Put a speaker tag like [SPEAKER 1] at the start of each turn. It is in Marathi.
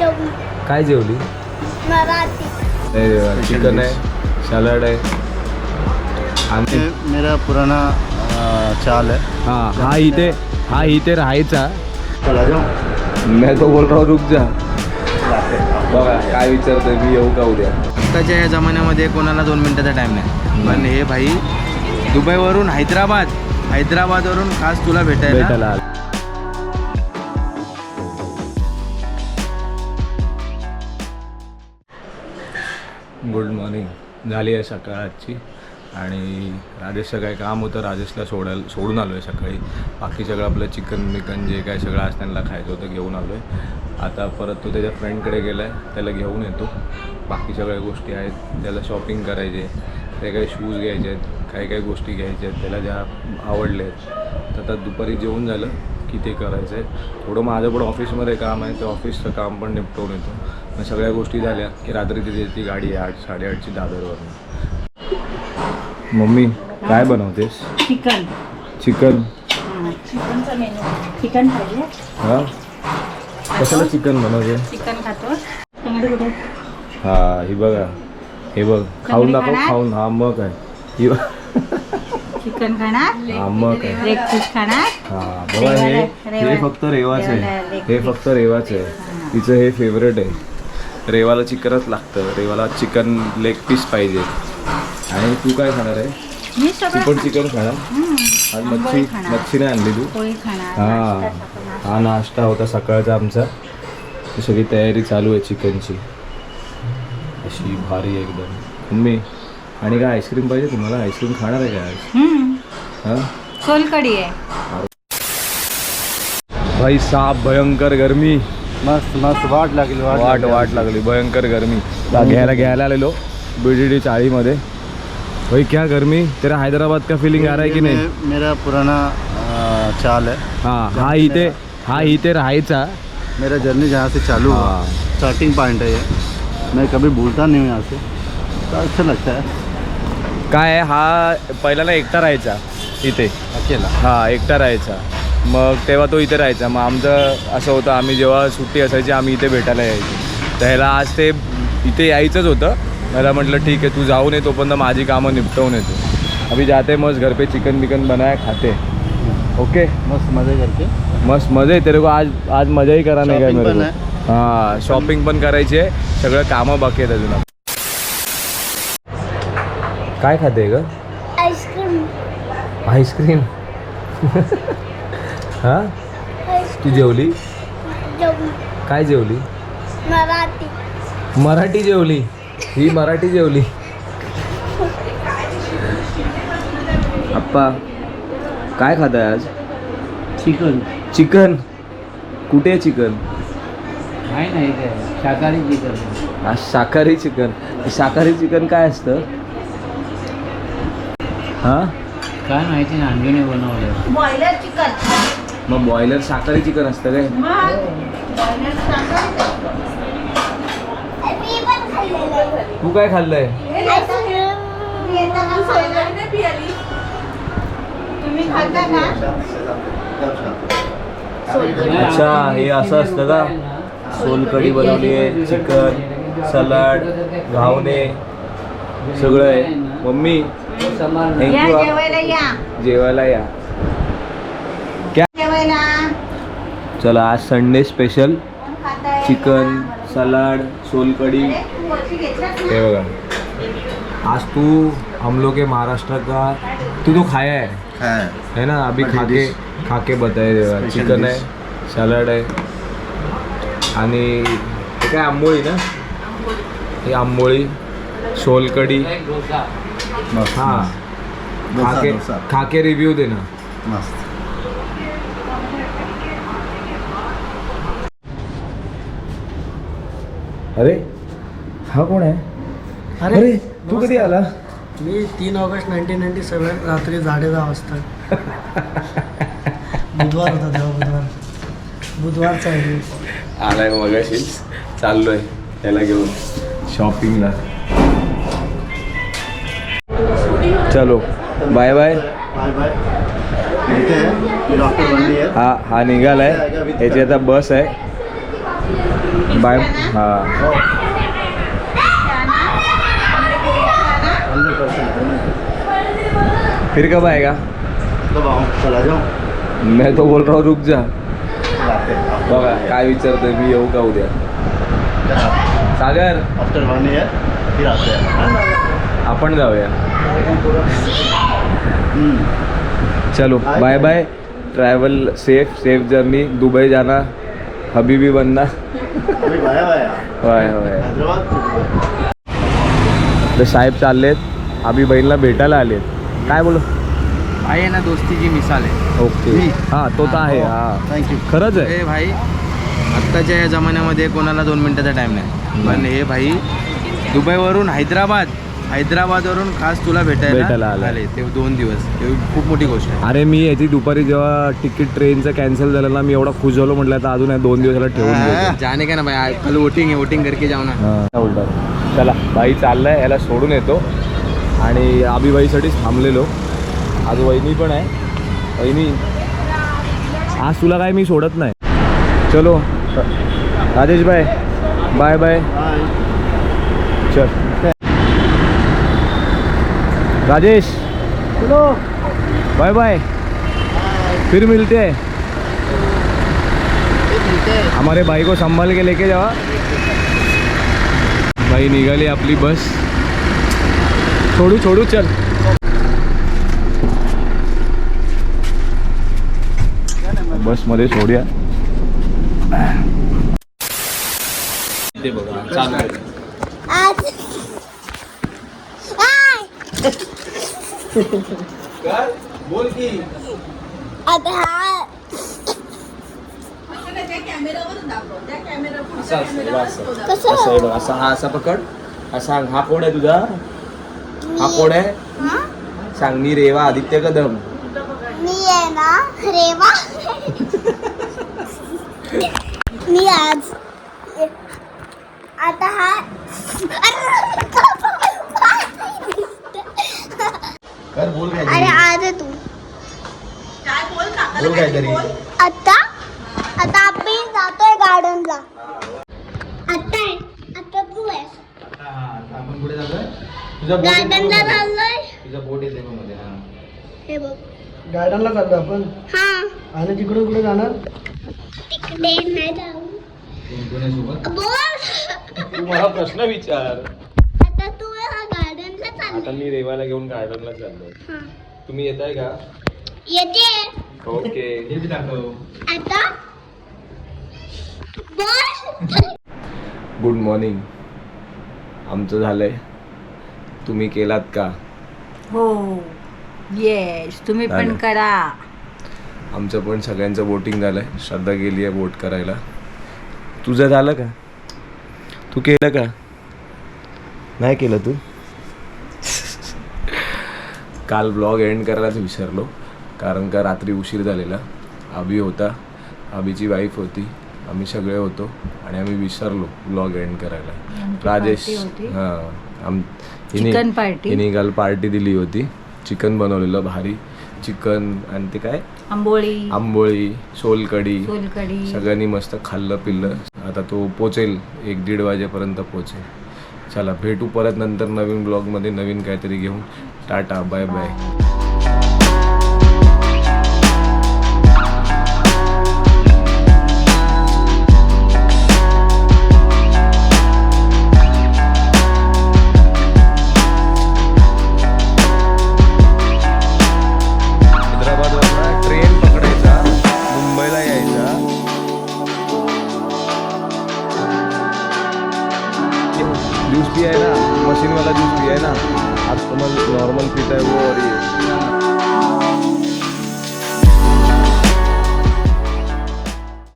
[SPEAKER 1] जेवण
[SPEAKER 2] काय जेवली?
[SPEAKER 1] मराठी.
[SPEAKER 2] चिकन आहे सॅलड आहे. आणि
[SPEAKER 3] ये मेरा पुराना अ, चाल है.
[SPEAKER 2] हा हा इथे हा इथे राहायचा.
[SPEAKER 3] चला जाओ
[SPEAKER 2] मी तो बोल राहू रुक जा. बघा काय विचारतोय मी येऊ का उद्या? आत्ताच्या या जमान्यामध्ये कोणाला दोन मिनिटाचा टाइम नाही. पण हे भाई दुबईवरून हैदराबाद हैदराबादवरून खास तुला भेटायला. भेटायला गुड मॉर्निंग. झाली आहे सकाळची आणि राजेशचं काय काम होतं राजेशला सोडायला सोडून आलो आहे सकाळी. बाकी सगळं आपलं चिकन बिकन जे काय सगळं आज त्यांना खायचं होतं घेऊन आलो आहे आता परत तो त्याच्या फ्रेंडकडे गेला आहे त्याला घेऊन येतो. बाकी सगळ्या गोष्टी आहेत. त्याला शॉपिंग करायची आहे ते काही शूज घ्यायचे आहेत. काही काही गोष्टी घ्यायच्या आहेत. त्याला ज्या आवडल्या आहेत. तर आता दुपारी जेवण झालं की ते करायचं आहे थोडं माझं पण ऑफिसमध्ये काम आहे. ते ऑफिसचं काम पण निपटवून येतो. मग सगळ्या गोष्टी झाल्या की रात्री तिथे ती गाडी आहे आठ साडेआठची दादरवरून मम्मी काय बनवतेस?
[SPEAKER 4] चिकन.
[SPEAKER 2] चिकन?
[SPEAKER 4] हां चिकनचा मेनू. चिकन पाहिजे.
[SPEAKER 2] हां? कशाला चिकन बनवते?
[SPEAKER 4] चिकन खातो.
[SPEAKER 2] हा ही बघा. हे बघ खाऊन दाखव? खाऊन. हा मग काय? ही बघ.
[SPEAKER 4] चिकन खाणार?
[SPEAKER 2] हा मग काय?
[SPEAKER 4] लेग पीस खाणार?
[SPEAKER 2] हा बघा हे. हे फक्त रेवाच आहे. हे. फक्त रेवाच आहे. तिचं हे फेवरेट आहे. रेवाला चिकनच लागतं. रेवाला चिकन लेग पीस पाहिजे. आणि तू काय खाणार आहे?
[SPEAKER 4] मी
[SPEAKER 2] तू
[SPEAKER 4] सगळं
[SPEAKER 2] पण चिकन खाणार?
[SPEAKER 4] हम्म.
[SPEAKER 2] आज
[SPEAKER 4] आंबोळी
[SPEAKER 2] मच्छी
[SPEAKER 4] खाणार.
[SPEAKER 2] मच्छी नाही आणली तू?
[SPEAKER 4] पोळी खाणार.
[SPEAKER 2] हा.
[SPEAKER 4] नाश्ता खाणार.
[SPEAKER 2] हा नाश्ता होता सकाळचा आमचा. ही सगळी तयारी चालू आहे चिकनची. अशी भारी एकदम. मम्मी आणि काय आईस्क्रीम पाहिजे तुम्हाला? आईस्क्रीम खाणार आहे का आज?
[SPEAKER 4] हम्म.
[SPEAKER 2] हा?
[SPEAKER 4] सोलकढी आहे.
[SPEAKER 2] भाई साप भयंकर गर्मी.
[SPEAKER 3] मस्त मस्त वाट लागली
[SPEAKER 2] वाट. वाट लागली. भयंकर गर्मी. घ्यायला घ्यायला आलेलो. बी डी डी चाळीमध्ये. भाई क्या गर्मी? तेरा हैदराबाद का फीलिंग आ रहा है की नाही?
[SPEAKER 3] मेरा पुराना चाल है।
[SPEAKER 2] हा हा इथे हा इथे राहायचा।
[SPEAKER 3] मेरा जर्नी जहाँ से चालू हुआ।
[SPEAKER 2] हाँ।
[SPEAKER 3] स्टार्टिंग पॉइंट है ये। मैं कभी भूलता नहीं हूँ यहाँ से। तो अच्छा लगता है।
[SPEAKER 2] काय आहे, हा पहिला ना एकटा राहायचा इथे.
[SPEAKER 3] अकेला?
[SPEAKER 2] हा एकटा राहायचा. मग तेव्हा तो इथे राहायचा. मग आमचं असं होतं आम्ही जेव्हा सुट्टी असायची आम्ही इथे भेटायला यायचो. तर ह्याला आज ते इथे यायचंच होतं. मला म्हटलं ठीक आहे तू जाऊन ये तोपर्यंत माझी कामं निपटवून येतो. अभी जाते मस्त घर पे चिकन बिकन बनाया खाते. ओके?
[SPEAKER 3] मस्त मजे करके
[SPEAKER 2] मस्त मजा आहे तेरे को आज आज मजा ही करा नाही काय मेरे
[SPEAKER 3] पण
[SPEAKER 2] को हां शॉपिंग पण करायची आहे. सगळं कामं बाकी आहेत अजून काय खाते ग?
[SPEAKER 1] आईस्क्रीम
[SPEAKER 2] आईस्क्रीम हां? तू जेवली? काय जेवली?
[SPEAKER 1] मराठी.
[SPEAKER 2] मराठी जेवली? ही मराठी जेवली. आप्पा काय खाताय आज?
[SPEAKER 5] चिकन.
[SPEAKER 2] चिकन? कुठे आहे चिकन?
[SPEAKER 5] आहे ना इथे शाकाहारी चिकन
[SPEAKER 2] आज शाकाहारी चिकन. शाकाहारी चिकन काय असतं? हां?
[SPEAKER 5] काय माहिती ना अंजूने बनवलं
[SPEAKER 4] बॉयलर चिकन.
[SPEAKER 2] मग बॉयलर शाकाहारी चिकन असतं काय. तू काय खाल्लंय?
[SPEAKER 1] आईस्क्रीम
[SPEAKER 4] तुम्ही खाता का?
[SPEAKER 2] अच्छा हे असं असतं का? सोलकढी बनवली आहे चिकन सलाड घावणे सगळं आहे. मम्मी
[SPEAKER 4] या
[SPEAKER 2] थँक्यू
[SPEAKER 4] जेवायला या.
[SPEAKER 2] जेवायला या.
[SPEAKER 4] जेवायला
[SPEAKER 2] चला आज संडे स्पेशल? चिकन सलाड
[SPEAKER 4] ना?
[SPEAKER 2] हे बघा. आज तू हम लोग के महाराष्ट्र का तू तो खाया है.
[SPEAKER 3] है.
[SPEAKER 2] है ना? अभी खा के. खा के बताए देवा चिकन आहे
[SPEAKER 3] dish.
[SPEAKER 2] सॅलड आहे आणि हे काय आंबोळी ना? ही आंबोळी
[SPEAKER 3] मस्त
[SPEAKER 2] हां.
[SPEAKER 3] मस्त.
[SPEAKER 2] खा
[SPEAKER 3] डोसा
[SPEAKER 2] के
[SPEAKER 3] डोसा.
[SPEAKER 2] खा के रिव्ह्यू दे ना
[SPEAKER 3] मस्त.
[SPEAKER 2] अरे हा कोण आहे?
[SPEAKER 6] अरे,
[SPEAKER 2] अरे तू कधी आला?
[SPEAKER 6] मी तीन ऑगस्ट नाईन्टीन नाईन्टी सेवन रात्री दहा वाजता. बुधवार होता तेव्हा बुधवार. बुधवारचा आहे.
[SPEAKER 2] आलाय मगाशीच चाललोय. त्याला घेऊन. शॉपिंगला चलो. बाय बाय
[SPEAKER 3] बाय बाय मिलते हैं डॉक्टर बनली है
[SPEAKER 2] हा हा निघालाय. याची आता बस आहे. बाय? हा फिर कब आएगा?
[SPEAKER 3] कब आऊँ? चला जाऊँ?
[SPEAKER 2] मैं तो बोल रहा हूँ रुक जा। बघा काय विचारतोय मी येऊ का उद्या? सागर?
[SPEAKER 3] आफ्टर वन ईयर फिर आते?
[SPEAKER 2] आपण जाऊया.
[SPEAKER 3] हम्म.
[SPEAKER 2] चलो bye bye travel safe safe journey Dubai जाना. हबीबी बनना.
[SPEAKER 3] अभी
[SPEAKER 2] होय होय
[SPEAKER 3] हैदराबाद
[SPEAKER 2] तर साहेब चाललेत. आम्ही बहिणीला भेटायला आलेत. काय बोलू?
[SPEAKER 5] आहे ना दोस्तीची मिसाल आहे.
[SPEAKER 2] ओके? हां तो तर आहे. हा.
[SPEAKER 3] थँक्यू
[SPEAKER 2] खरंच आहे.
[SPEAKER 5] हे भाई आत्ताच्या या जमान्यामध्ये कोणाला दोन मिनिटाचा टाइम नाही. पण हे भाई दुबईवरून हैदराबाद हैदराबादवरून खास तुला
[SPEAKER 2] भेटायला
[SPEAKER 5] भेटायला
[SPEAKER 2] आलाय.
[SPEAKER 5] आले. ते दोन दिवस. ते खूप मोठी गोष्ट आहे.
[SPEAKER 2] अरे मी याची दुपारी जेव्हा तिकीट ट्रेनचं कॅन्सल झालं ना मी एवढा खुश झालो म्हटलं आता अजून या दोन दिवसाला ठेवून देतो.
[SPEAKER 5] जाने का ना भाई कल वोटिंग आहे वोटिंग करके जाऊ ना.
[SPEAKER 2] हा, उलटा. चला बाई चाललाय याला सोडून येतो. आणि आबीबाईसाठीच थांबलेलो. आज वहिनी पण आहे. वहिनी आज तुला काय मी सोडत नाही. चलो. राजेश बाय बाय बाय चल. Rajesh bye bye. फिर मिलते. हैं हमारे भाई को संभाल के लेके जावा भाई निघाली आपली बस. छोडू छोडू चल. बसमध्ये सोडूया. ते बघा चालू आहे.
[SPEAKER 1] आज आय!
[SPEAKER 2] बोल की.
[SPEAKER 1] आता हा
[SPEAKER 2] असं असतं बघा, असं.
[SPEAKER 1] कसं?
[SPEAKER 2] असं आहे बघ असा हा असा पकड. हा सांग हा कोण आहे तुझा? हा कोण आहे?
[SPEAKER 1] हा?
[SPEAKER 2] सांग मी रेवा आदित्य कदम.
[SPEAKER 1] मी आहे ना रेवा. मी आज आता हा
[SPEAKER 2] कर बोल
[SPEAKER 1] अरे
[SPEAKER 2] काय
[SPEAKER 1] आज आहे तू.
[SPEAKER 4] काय बोल काकाला
[SPEAKER 2] बोल
[SPEAKER 4] काहीतरी
[SPEAKER 2] काहीतरी.
[SPEAKER 4] बोल.
[SPEAKER 1] आता आता आपण जातोय गार्डनला आता आहे. आता तू आहेस
[SPEAKER 2] आपण पुढे जातोय? तुझा बोट येते
[SPEAKER 1] गार्डनला
[SPEAKER 2] बघमध्ये.
[SPEAKER 1] चाललोय.
[SPEAKER 2] तुझा बोट येते बघमध्ये हा.
[SPEAKER 1] हे बघ.
[SPEAKER 6] गार्डनला चाललो आपण?
[SPEAKER 1] हा.
[SPEAKER 6] आणि तिकडून कुठे जाणार?
[SPEAKER 1] तिकडे नाही जाऊ.
[SPEAKER 2] कोणासोबत
[SPEAKER 1] बोल.
[SPEAKER 2] तू मला प्रश्न विचार.
[SPEAKER 1] आता
[SPEAKER 2] मी रेवाला घेऊन गार्डनला चाललोय
[SPEAKER 1] हा.
[SPEAKER 2] तुम्ही येताय का?
[SPEAKER 1] येते.
[SPEAKER 2] ओके. हे
[SPEAKER 1] आता?
[SPEAKER 2] Good morning. आमचं झालंय. तुम्ही केलात का?
[SPEAKER 4] हो. येस तुम्ही पण
[SPEAKER 2] झालं.
[SPEAKER 4] करा.
[SPEAKER 2] आमचं पण सगळ्यांचं वोटिंग झालंय. श्रद्धा गेली आहे वोट करायला. तुझं झालं का? तू केलं का? नाही केलं तू? काल ब्लॉग एंड करायलाच विसरलो कारण का रात्री उशीर झालेला. अभि होता अभिची वाईफ होती आम्ही सगळे होतो आणि आम्ही विसरलो ब्लॉग एंड करायला. राजेश. हां आम. हिने काल पार्टी दिली होती. चिकन बनवलेलं भारी. चिकन आणि ते काय?
[SPEAKER 4] आंबोळी.
[SPEAKER 2] आंबोळी सोलकडी
[SPEAKER 4] सोलकडी
[SPEAKER 2] सगळ्यांनी मस्त खाल्लं पिल्लं. आता तो पोचेल एक दीड वाजेपर्यंत पोचेल. चला भेटू परत नंतर नवीन ब्लॉगमध्ये नवीन काहीतरी घेऊन. Tata bye bye.